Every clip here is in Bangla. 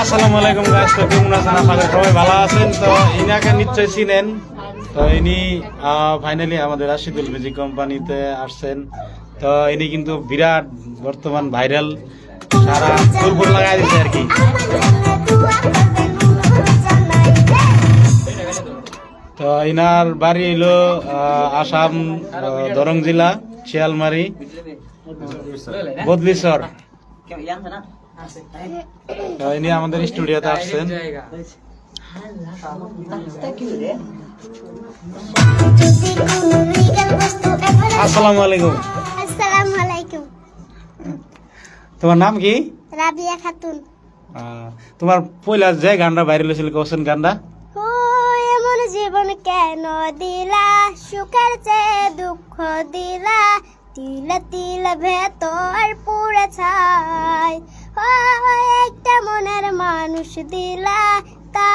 আসসালামু আলাইকুম গাইস তো কেমন আছেন? আশা করি সবাই ভালো আছেন। তো ইনাকে নিশ্চয়ই চিনেন। তো ইনি ফাইনালি আমাদের রাশিদুল মিউজিক কোম্পানিতে আসছেন। তো ইনি কিন্তু বিরাট বর্তমান ভাইরাল সারা ফুলফুল লাগাই দিচ্ছে আর কি। তো ইনার বাড়ি হলো আসাম দরং জেলা শিয়ালমারি বদলিশ্বর তো ইনি আমাদের স্টুডিওতে আসছেন। আসসালামু আলাইকুম। আসসালামু আলাইকুম তোমার নাম কি? রাবিয়া খাতুন। তোমার পয়লা যে গানটা ভাইরাল হয়েছিল কোশ্চেন গানটা? ও এমন জীবন কেন দিলা? সুখের চেয়ে দুঃখ দিলা। তিলা তিলা ভেতর পুড়ে ছাই। ও একটা মনের মানুষ দিলা তা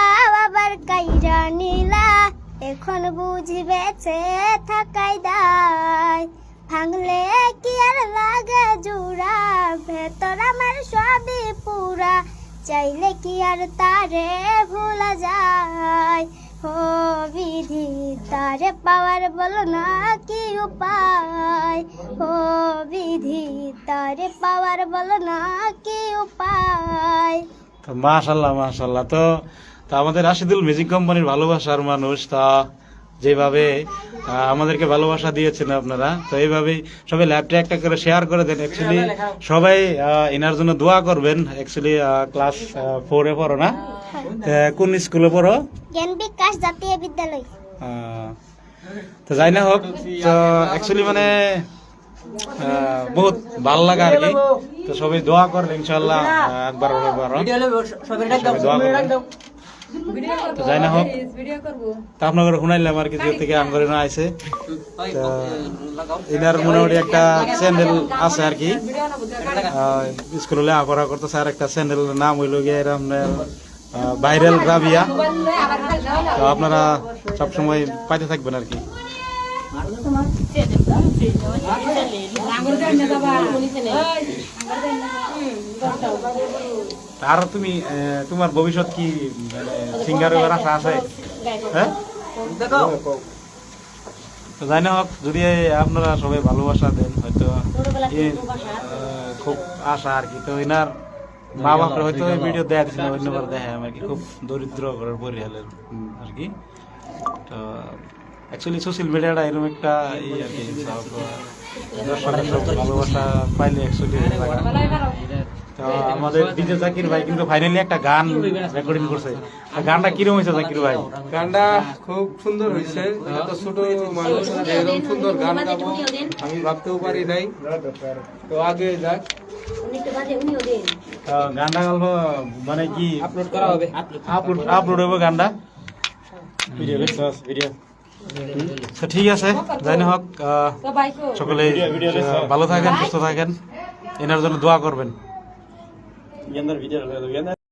আবার কাইরা নিলা। এখন বুঝি বেঁচে থাকাই দায়। ভাঙলে কি আর লাগে জুড়া, ভেতর আমার সবই পুরা। চাইলে কি আর তারে ভোলা যায়। ও বিধি, তারে পাওয়ার বলো না কি উপায়? ও বিধি তারে পাওয়ার বলো না কি উপায় তো মাশাল্লাহ মাশাল্লাহ তো তো আমাদের রাশিদুল মিউজিক কোম্পানির ভালোবাসার মানুষ তা যেভাবে আমাদেরকে ভালোবাসা দিয়েছেন আপনারা তো এইভাবেই সবাই ল্যাবটা একটা করে শেয়ার করে দেন অ্যাকচুয়ালি সবাই এনার জন্য দোয়া করবেন অ্যাকচুয়ালি ক্লাস ফোরে পড়ো না? কোন স্কুলে পড়ো? জ্ঞান বিকাশ জাতীয় বিদ্যালয়। তো যাই না হোক তো অ্যাকচুয়ালি মানে বহুত ভালো লাগা আর কি। তো সবাই দোয়া করলে ইনশাল্লাহ একবার একবার। তো যাই না হোক তা আপনাকে শুনাইলাম আর কি যে থেকে আঙ্গরে না আইছে। তো এনার মোটামুটি একটা চ্যানেল আছে আর কি। আহ, স্কুলে লেখাপড়া করতেছে আর একটা চ্যানেলের নাম হইল গিয়ে এরম ভাইরাল রাবিয়া। তো আপনারা সবসময় পাইতে থাকবেন আর কি। আর তুমি তোমার ভবিষ্যৎ কি সিঙ্গার হওয়ার আশা আছে? হ্যাঁ? তো যাই না হোক যদি আপনারা সবাই ভালোবাসা দেন হয়তো খুব আশা আর কি। তো এনার মা বাপরা হয়তো এই ভিডিও দেখা দিচ্ছে না অন্যবার দেখে আর কি খুব দরিদ্র ঘরের পরিহালের আর কি। তো অ্যাকচুয়ালি সোশ্যাল মিডিয়াটা এরকম একটা ই আর কি ভালোবাসা পাইলে অ্যাকচুয়ালি তো আমাদের ডিজে জাকির ভাই কিন্তু ফাইনালি একটা গান রেকর্ডিং করছে। গানটা কীরকম হয়েছে জাকির ভাই? গানটা খুব সুন্দর হয়েছে। এত ছোট মানুষ এরকম সুন্দর গান গাবো আমি ভাবতেও পারি নাই। তো আগে যাক। গানটা গল্প মানে কি? আপলোড করা হবে। আপলোড আপলোড হবে গানটা। ভিডিও ভিডিও তো ঠিক আছে যাই হোক সকলে ভালো থাকেন সুস্থ থাকেন। এনার জন্য দোয়া করবেন।